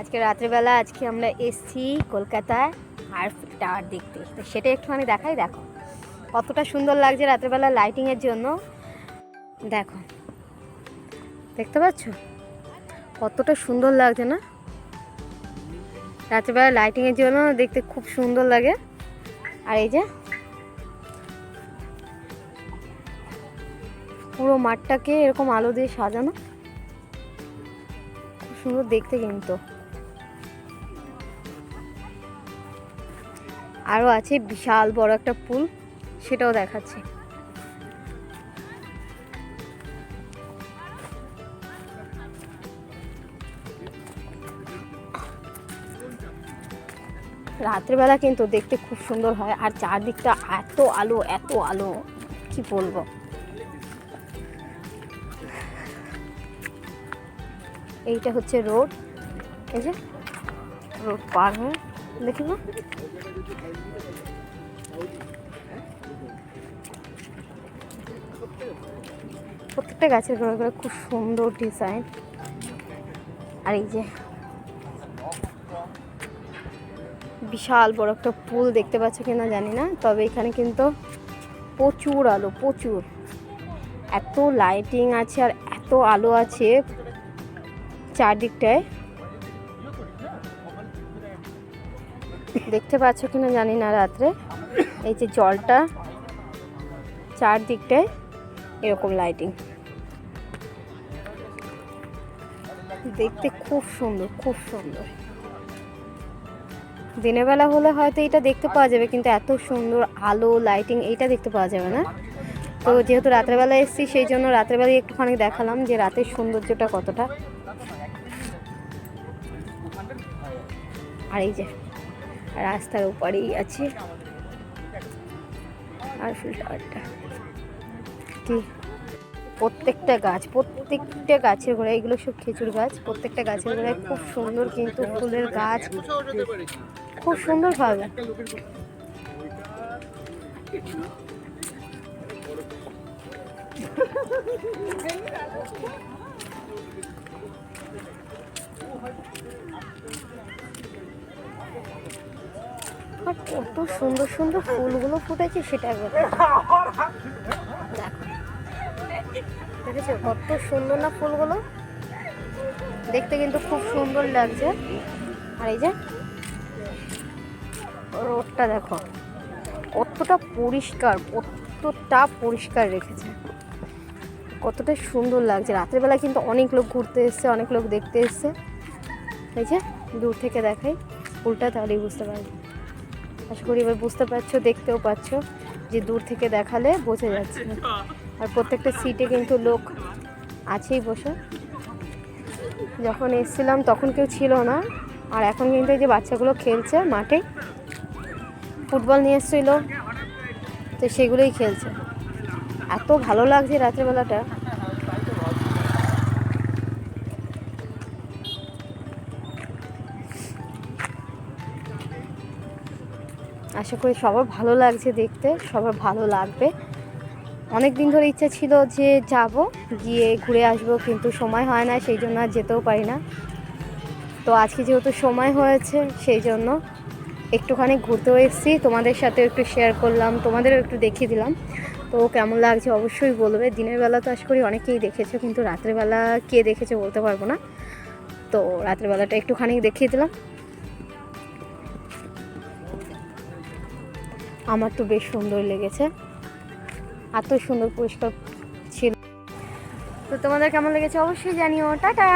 আজকে রাত্রেবেলা আজকে আমরা এসছি কলকাতায় আরফিল টাওয়ার দেখতে। তো সেটা একটুখানি দেখাই, দেখো। কতটা সুন্দর লাগছে রাত্রেবেলা লাইটিংয়ের জন্য। দেখো। দেখতে পাচ্ছ? কতটা সুন্দর লাগছে না? রাত্রেবেলা লাইটিংয়ের জন্য দেখতে খুব সুন্দর লাগে। আর এই যে, পুরো মাঠটাকে এরকম আলো দিয়ে সাজানো। খুব সুন্দর দেখতে কিন্তু। আরও আছে বিশাল বড় একটা পুল, সেটাও দেখাচ্ছি। রাত্রেবেলা কিন্তু দেখতে খুব সুন্দর হয়, আর চারদিকটা এত আলো এত আলো, কি বলব? এইটা হচ্ছে রোড, এই যে রোড পার হয়ে দেখি প্রত্যেকটা গাছের ঘরে ঘরে খুব সুন্দর ডিজাইন। আর এই যে বিশাল বড় একটা পুল দেখতে পাচ্ছ কিনা জানি না, তবে এখানে কিন্তু প্রচুর আলো, প্রচুর। এত লাইটিং আছে আর এত আলো আছে চারদিকটায়। দেখতে পাচ্ছ কিনা জানি না রাত্রে। এই যে জলটা চারদিকটায় এরকম লাইটিং দেখতে খুব সুন্দর খুব সুন্দর। দিনের বেলা হলে হয়তো এটা দেখতে পাওয়া যাবে, কিন্তু এত সুন্দর আলো লাইটিং এইটা দেখতে পাওয়া যাবে না। তো যেহেতু রাত্রেবেলা এসেছি, সেই জন্য রাত্রেবেলায় একটুখানি দেখালাম যে রাতের সৌন্দর্যটা কতটা। আর এই যে রাস্তার উপরেই আছে। আর ফুল টাওয়ারটা কি? প্রত্যেকটা গাছ, প্রত্যেকটা গাছের গোড়ায়, এগুলো সব খেজুর গাছ, প্রত্যেকটা গাছের গোড়ায় খুব সুন্দর কিন্তু ফুলের গাছ। খুব সুন্দর ভাবে। আর কত সুন্দর সুন্দর ফুলগুলো ফুটেছে সেটা। দেখো। দেখেছ? কত সুন্দর না ফুলগুলো? দেখতে কিন্তু খুব সুন্দর লাগছে। আর এই যে রোডটা দেখো। কতটা পরিষ্কার কতটা পরিষ্কার রেখেছে। কতটা সুন্দর লাগছে। রাত্রেবেলা কিন্তু অনেক লোক ঘুরতে এসছে, অনেক লোক দেখতে এসছে। এই যে, দূর থেকে দেখাই। ফুলটা তাহলেই বুঝতে পারবে। আশা করি, এবার বুঝতে পারছ, দেখতেও পাচ্ছ যে দূর থেকে দেখালে বোঝা যাচ্ছে। আর প্রত্যেকটা সিটে কিন্তু লোক আছেই বসে। যখন এসছিলাম তখন কেউ ছিল না। আর এখন কিন্তু এই যে বাচ্চাগুলো খেলছে মাঠে, ফুটবল নিয়ে এসেছিল, তো সেগুলোই খেলছে। এত ভালো লাগছে রাত্রেবেলাটা। আশা করি সবার ভালো লাগছে দেখতে, সবার ভালো লাগবে। অনেক দিন ধরে ইচ্ছা ছিল যে যাব, গিয়ে ঘুরে আসব, কিন্তু সময় হয় না, সেই জন্য আর যেতেও পারি না। তো আজকে যেহেতু সময় হয়েছে, সেই জন্য একটুখানি ঘুরতেও এসেছি। তোমাদের সাথে একটু শেয়ার করলাম, তোমাদেরও একটু দেখিয়ে দিলাম। তো কেমন লাগছে অবশ্যই বলবে। দিনের বেলা তো আশা করি অনেকেই দেখেছ, কিন্তু রাত্রেবেলা কে দেখেছে বলতে পারব না। তো রাত্রেবেলাটা একটুখানি দেখিয়ে দিলাম। আমার তো বেশ সুন্দর লেগেছে। এত সুন্দর পরিষ্কার ছিল। তো তোমাদের কেমন লেগেছে অবশ্যই জানিও। টাটা!